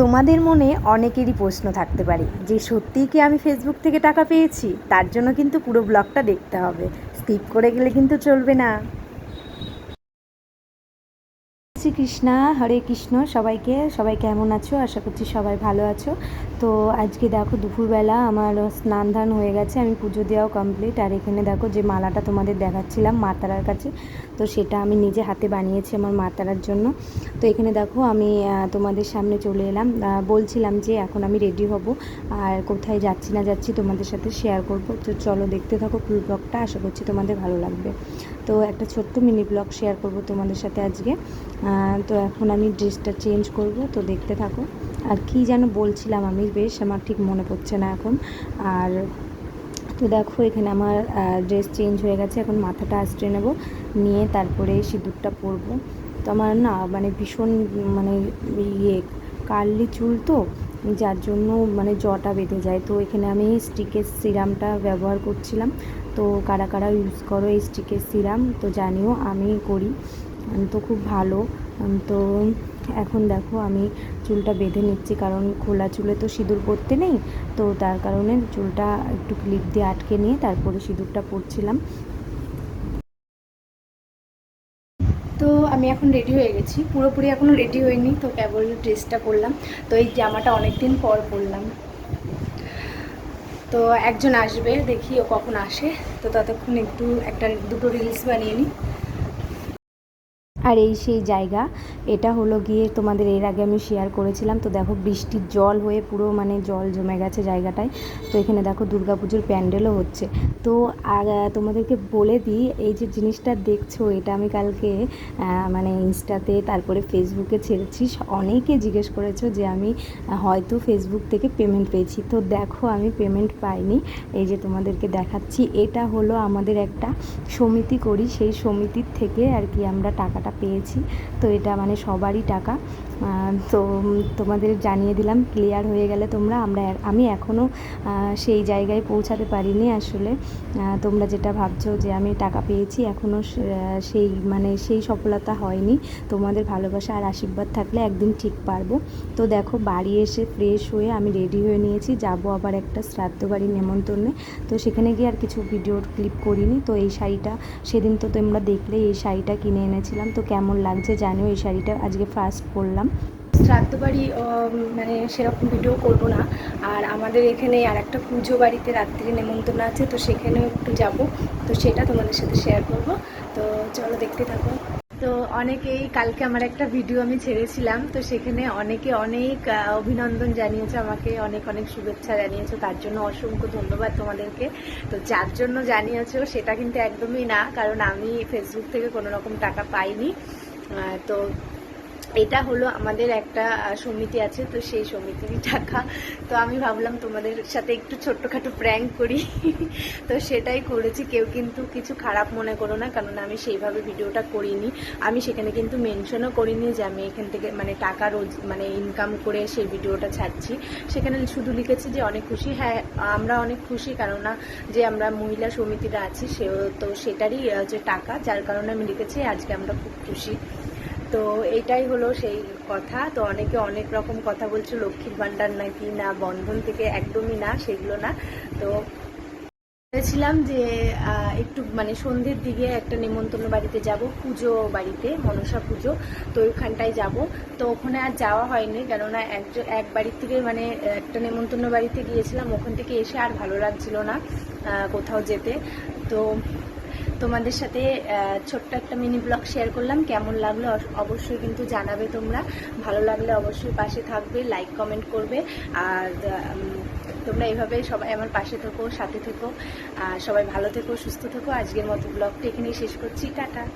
তোমাদের মনে অনেকেরই প্রশ্ন থাকতে পারে, যে সত্যিই কি আমি ফেসবুক থেকে টাকা পেয়েছি? তার জন্য কিন্তু পুরো ব্লগটা দেখতে হবে। স্কিপ করে গেলে কিন্তু চলবে না। কৃষ্ণা, হরে কৃষ্ণ সবাইকে। সবাই কেমন আছো? আশা করছি সবাই ভালো আছো। তো আজকে দেখো দুপুরবেলা আমার স্নান ধান হয়ে গেছে, আমি পুজো দেওয়াও কমপ্লিট আর এখানে দেখো যে মালাটা তোমাদের দেখাচ্ছিলাম মা তারার কাছে। তো সেটা আমি নিজে হাতে বানিয়েছি আমার মা তারার জন্য। তো এখানে দেখো আমি তোমাদের সামনে চলে এলাম। বলছিলাম যে এখন আমি রেডি হব। আর কোথায় যাচ্ছি না যাচ্ছি তোমাদের সাথে শেয়ার করব। তো চলো দেখতে থাকো ফুল ব্লগটা আশা করছি তোমাদের ভালো লাগবে। তো একটা ছোট্ট মিনি ব্লগ শেয়ার করব তোমাদের সাথে আজকে। তো এখন আমি ড্রেসটা চেঞ্জ করব, তো দেখতে থাকো। আর কি যেন বলছিলাম আমি বেশ, আমার ঠিক মনে পড়ছে না এখন। আর তো দেখো, এখানে আমার ড্রেস চেঞ্জ হয়ে গেছে, এখন মাথাটা আশ্রয় নেব, নিয়ে তারপরে সিঁদুরটা পরবো। তো আমার না মানে ভীষণ মানে ইয়ে কার্লি চুল তো, যার জন্য মানে জটা বেঁধে যায়। তো এখানে আমি স্টিকের সিরামটা ব্যবহার করছিলাম। তো কারা কারা ইউজ করো এই স্টিকের সিরাম, তো জানিও আমি করি। তো খুব ভালো। তো এখন দেখো আমি চুলটা বেঁধে নিচ্ছি, কারণ খোলা চুলে তো সিঁদুর পরতে নেই। তো তার কারণে চুলটা একটু ক্লিপ দিয়ে আটকে নিয়ে তারপরে সিঁদুরটা পরছিলাম। তো আমি এখন রেডি হয়ে গেছি। পুরোপুরি এখনও রেডি হইনি, তো কেবল ড্রেসটা পরলাম। তো এই জামাটা অনেক দিন পর পরলাম। তো একজন আসবে, দেখি ও কখন আসে। তো ততক্ষণ একটু একটা, দুটো রিলস বানিয়ে নিই। আর এই সেই জায়গা, এটা হলো গিয়ে তোমাদের এর আগে আমি শেয়ার করেছিলাম। তো দেখো বৃষ্টির জল হয়ে পুরো মানে জল জমে গেছে জায়গাটায়। তো এখানে দেখো দুর্গাপুজোর প্যান্ডেলও হচ্ছে। তো আর তোমাদেরকে বলে দিই, এই যে জিনিসটা দেখছ, এটা আমি কালকে মানে ইনস্টাতে, তারপরে ফেসবুকে ছেড়েছি। অনেকে জিজ্ঞেস করেছ যে আমি হয়তো ফেসবুক থেকে পেমেন্ট পেয়েছি। তো দেখো আমি পেমেন্ট পাইনি। এই যে তোমাদেরকে দেখাচ্ছি, এটা হলো আমাদের একটা সমিতি করি। সেই সমিতির থেকে আর কি আমরা টাকাটা পেয়েছি। তো এটা মানে সবারই টাকা। তো তোমাদের জানিয়ে দিলাম ক্লিয়ার হয়ে গেলে তোমরা, আমরা আমি এখনও সেই জায়গায় পৌঁছাতে পারিনি আসলে। তোমরা যেটা ভাবছ যে আমি টাকা পেয়েছি এখনও সেই মানে সেই সফলতা হয়নি। তোমাদের ভালোবাসা আর আশীর্বাদ থাকলে একদিন ঠিক পারব। তো দেখো, বাড়ি এসে ফ্রেশ হয়ে আমি রেডি হয়ে নিয়েছি, যাব আবার একটা শ্রাদ্ধ বাড়ির নেমন্তন্নে। তো সেখানে গিয়ে আর কিছু ভিডিও ক্লিপ করিনি। তো এই শাড়িটা, সেদিন তো তোমরা দেখলে, এই শাড়িটা কিনে এনেছিলাম। তো কেমন লাগছে জানিও, এই শাড়িটা আজকে ফার্স্ট পরলাম। শ্রাদ্ধ বাড়ি উম, মানে সেরকম ভিডিও করব না। আর আমাদের এখানে আর একটা পুজো বাড়িতে রাত্রি নেমন্তন্ন আছে তো সেখানেও একটু যাব। তো সেটা তোমাদের সাথে শেয়ার করব। তো চলো দেখতে থাকো। তো অনেকেই কালকে আমার একটা ভিডিও আমি ছেড়েছিলাম তো সেখানে অনেকে অনেক অভিনন্দন জানিয়েছে আমাকে অনেক অনেক শুভেচ্ছা জানিয়েছো। তার জন্য অসংখ্য ধন্যবাদ তোমাদেরকে। তো যার জন্য জানিয়েছো সেটা কিন্তু একদমই না কারণ আমি ফেসবুক থেকে কোনো রকম টাকা পাইনি। তো এটা হলো আমাদের একটা সমিতি আছে, তো সেই সমিতিরই টাকা। তো আমি ভাবলাম তোমাদের সাথে একটু ছোট্টখাটো প্র্যাঙ্ক করি। তো সেটাই করেছি, কেউ কিন্তু কিছু খারাপ মনে করো না, কারণ আমি সেইভাবে ভিডিওটা করিনি। আমি সেখানে কিন্তু মেনশনও করিনি যে আমি এখান থেকে মানে টাকা রোজ মানে ইনকাম করে সেই ভিডিওটা ছাড়ছি। সেখানে শুধু লিখেছি যে অনেক খুশি। হ্যাঁ আমরা অনেক খুশি, কেননা যে আমরা মহিলা সমিতিটা আছি সে তো সেটারই যে টাকা, যার কারণে আমি লিখেছি, আজকে আমরা খুব খুশি। তো এটাই হলো সেই কথা। তো অনেকে অনেক রকম কথা বলছে, লক্ষ্মীর ভাণ্ডার নাকি না, বন্ধন থেকে একদমই না, সেগুলো না। তো ভেবেছিলাম যে একটু মানে সন্ধ্যের দিকে একটা নেমন্তন্ন বাড়িতে যাব, পুজো বাড়িতে, মনসা পুজো। তো ওইখানটায় যাব। তো ওখানে আর যাওয়া হয়নি, কেননা একজন এক বাড়ির থেকে মানে একটা নেমন্তন্ন বাড়িতে গিয়েছিলাম। ওখান থেকে এসে আর ভালো লাগছিল না কোথাও যেতে। তো তোমাদের সাথে ছোট্ট একটা মিনি ব্লগ শেয়ার করলাম। কেমন লাগল অবশ্যই কিন্তু জানাবে তোমরা। ভালো লাগলে অবশ্যই পাশে থাকবে লাইক কমেন্ট করবে। আর তোমরা এভাবে সবাই আমার পাশে থেকো, সাথে থেকো। আর সবাই ভালো থেকো, সুস্থ থেকো। আজকের মতো ব্লগটা এখানেই শেষ করছি। টাটা।